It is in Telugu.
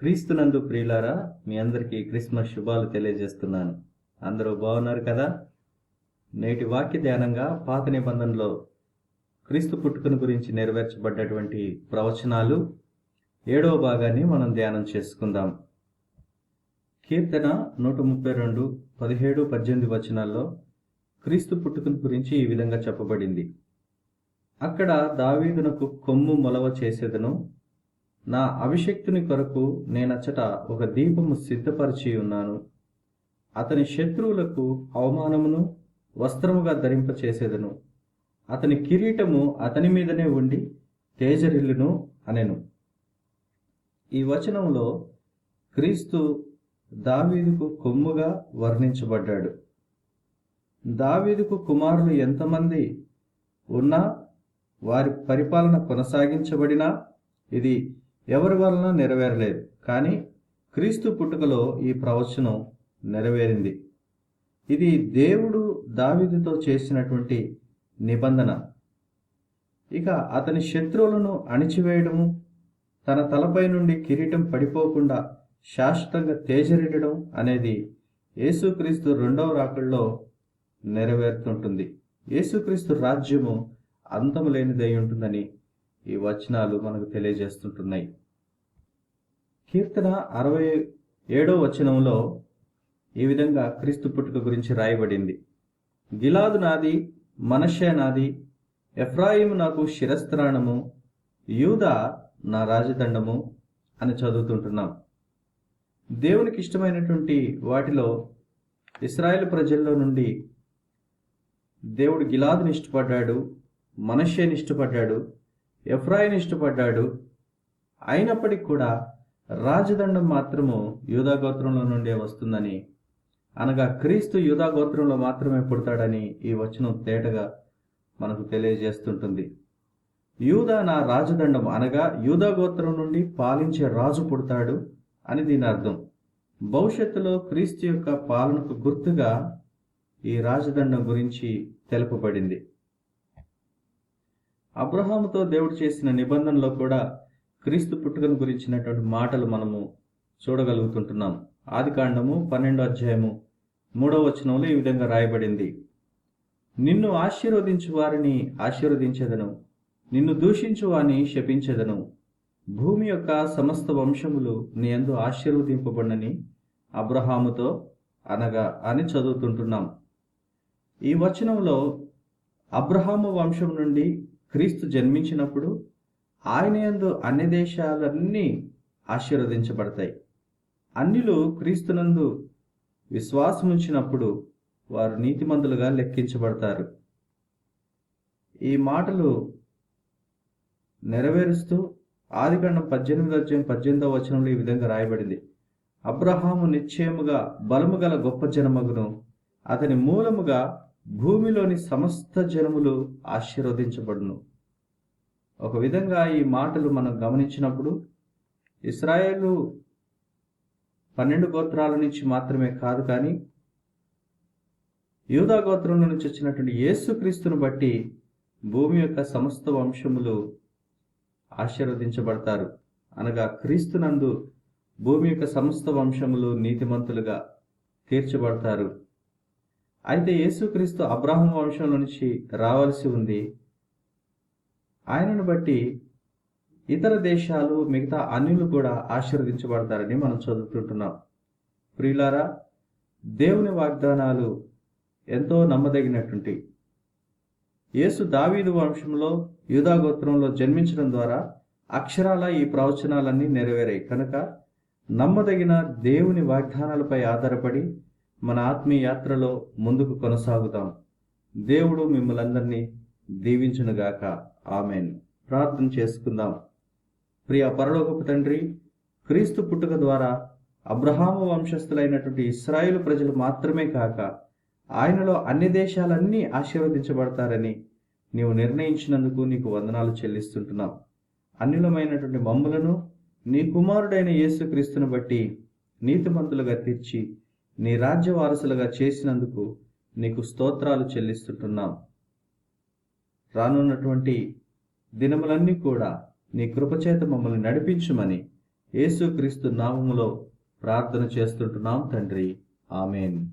క్రీస్తునందు ప్రియులారా మీ అందరికీ క్రిస్మస్ శుభాలు తెలియజేస్తున్నాను. అందరూ బాగున్నారు కదా? నేటి వాక్య ధ్యానంగా పాత నిబంధనలో క్రీస్తు పుట్టుకను గురించి నెరవేర్చబడ్డటువంటి ప్రవచనాలు ఏడవ భాగాన్ని మనం ధ్యానం చేసుకుందాం. కీర్తన నూట ముప్పై రెండు పదిహేడు పద్దెనిమిది వచనాల్లో క్రీస్తు పుట్టుకను గురించి ఈ విధంగా చెప్పబడింది. అక్కడ దావీదునకు కొమ్ము మొలవ చేసేదను నా అభిషక్తుని కొరకు నేనచ్చట ఒక దీపము సిద్ధపరిచి ఉన్నాను. అతని శత్రువులకు అవమానమును వస్త్రముగా ధరింపచేసేదను. అతని కిరీటము అతని మీదనే ఉండి తేజరిల్లును అనెను. ఈ వచనంలో క్రీస్తు దావీదుకు కొమ్ముగా వర్ణించబడ్డాడు. దావీదుకు కుమారులు ఎంతమంది ఉన్నా వారి పరిపాలన కొనసాగించబడినా ఇది ఎవరి వలన నెరవేరలేదు. కానీ క్రీస్తు పుట్టుకలో ఈ ప్రవచనం నెరవేరింది. ఇది దేవుడు దావిదితో చేసినటువంటి నిబంధన. ఇక అతని శత్రువులను అణిచివేయడము తన తలపై నుండి కిరీటం పడిపోకుండా శాశ్వతంగా తేజరిడడం అనేది యేసుక్రీస్తు రెండవ రాకల్లో నెరవేరుతుంటుంది. యేసుక్రీస్తు రాజ్యము అంతము లేనిదై ఉంటుందని ఈ వచనాలు మనకు తెలియజేస్తుంటున్నాయి. కీర్తన అరవై ఏడో వచనంలో ఈ విధంగా క్రీస్తు పుట్టుక గురించి రాయబడింది. గిలాదు నాది మనషే నాది ఎఫ్రాయిము నాకు శిరస్త్రాణము యూదా నా రాజదండము అని చదువుతుంటున్నాం. దేవునికి ఇష్టమైనటువంటి వాటిలో ఇస్రాయేల్ ప్రజల్లో నుండి దేవుడు గిలాదుని ఇష్టపడ్డాడు మనషేని ఇష్టపడ్డాడు ఎఫ్రాయిని ఇష్టపడ్డాడు అయినప్పటికీ కూడా రాజదండం మాత్రము యూదా గోత్రంలో నుండే వస్తుందని అనగా క్రీస్తు యూదా గోత్రంలో మాత్రమే పుడతాడని ఈ వచనం తేటగా మనకు తెలియజేస్తుంటుంది. యూదా నా రాజదండం అనగా యూదా గోత్రం నుండి పాలించే రాజు పుడతాడు అని దీని అర్థం. భవిష్యత్తులో క్రీస్తు యొక్క పాలనకు గుర్తుగా ఈ రాజదండం గురించి తెలుపబడింది. అబ్రహాముతో దేవుడు చేసిన నిబంధనలో కూడా క్రీస్తు పుట్టుకను గురించినటువంటి మాటలు మనము చూడగలుగుతుంటున్నాం. ఆది కాండము పన్నెండో అధ్యాయము మూడవ వచనంలో ఈ విధంగా రాయబడింది. నిన్ను ఆశీర్వదించు వారిని ఆశీర్వదించెదను. నిన్ను దూషించు వాని శపించెదను. భూమి యొక్క సమస్త వంశములు నీ అందు ఆశీర్వదింపబడినని అబ్రహాముతో అనగా అని చదువుతుంటున్నాం. ఈ వచనంలో అబ్రహాము వంశం నుండి క్రీస్తు జన్మించినప్పుడు ఆయన యందు అన్ని దేశాలన్నీ ఆశీర్వదించబడతాయి. అన్నిలు క్రీస్తునందు విశ్వాసముంచినప్పుడు వారు నీతిమంతులుగా లెక్కించబడతారు. ఈ మాటలు నెరవేరుస్తూ ఆదికాండం పద్దెనిమిది అధ్యాయం పద్దెనిమిదవ వచనంలో ఈ విధంగా రాయబడింది. అబ్రహాము నిశ్చయముగా బలము గల గొప్ప జనమగును అతని మూలముగా భూమిలోని సమస్త జనములు ఆశీర్వదించబడును. ఒక విధంగా ఈ మాటలు మనం గమనించినప్పుడు ఇస్రాయేలు పన్నెండు గోత్రాల నుంచి మాత్రమే కాదు కానీ యూదా గోత్రంలో నుంచి వచ్చినటువంటి యేసుక్రీస్తును బట్టి భూమి యొక్క సమస్త వంశములు ఆశీర్వదించబడతారు. అనగా క్రీస్తునందు భూమి యొక్క సమస్త వంశములు నీతిమంతులుగా తీర్చబడతారు. అయితే యేసుక్రీస్తు అబ్రాహం వంశంలో నుంచి రావాల్సి ఉంది. ఆయనను బట్టి ఇతర దేశాలు మిగతా అన్యులు కూడా ఆశీర్వదించబడతారని మనం చదువుతుంటున్నాం. ప్రియులారా దేవుని వాగ్దానాలు ఎంతో నమ్మదగినటువంటి యేసు దావీదు వంశంలో యూదాగోత్రంలో జన్మించడం ద్వారా అక్షరాల ఈ ప్రవచనాలన్నీ నెరవేరాయి. కనుక నమ్మదగిన దేవుని వాగ్దానాలపై ఆధారపడి మన ఆత్మీయ యాత్రలో ముందుకు కొనసాగుతాం దేవుడు మిమ్మల్ందరినీ దీవించునుగాక. ఆమెన్. ప్రార్థన చేసుకుందాం. ప్రియ పరలోకపు తండ్రి క్రీస్తు పుట్టుక ద్వారా అబ్రహాము వంశస్థులైనటువంటి ఇస్రాయిల్ ప్రజలు మాత్రమే కాక ఆయనలో అన్ని దేశాలన్నీ ఆశీర్వదించబడతారని నీవు నిర్ణయించినందుకు నీకు వందనాలు చెల్లిస్తుంటున్నాం. అన్యులమైనటువంటి మమ్ములను నీ కుమారుడైన యేసుక్రీస్తును బట్టి నీతిమంతులుగా తీర్చి నీ రాజ్య వారసులుగా చేసినందుకు నీకు స్తోత్రాలు చెల్లిస్తుంటున్నాం. రానున్నటువంటి దినములన్నీ కూడా నీ కృపచేత మమ్మల్ని నడిపించుమని యేసుక్రీస్తు నామములో ప్రార్థన చేస్తుంటున్నాం తండ్రి. ఆమెన్.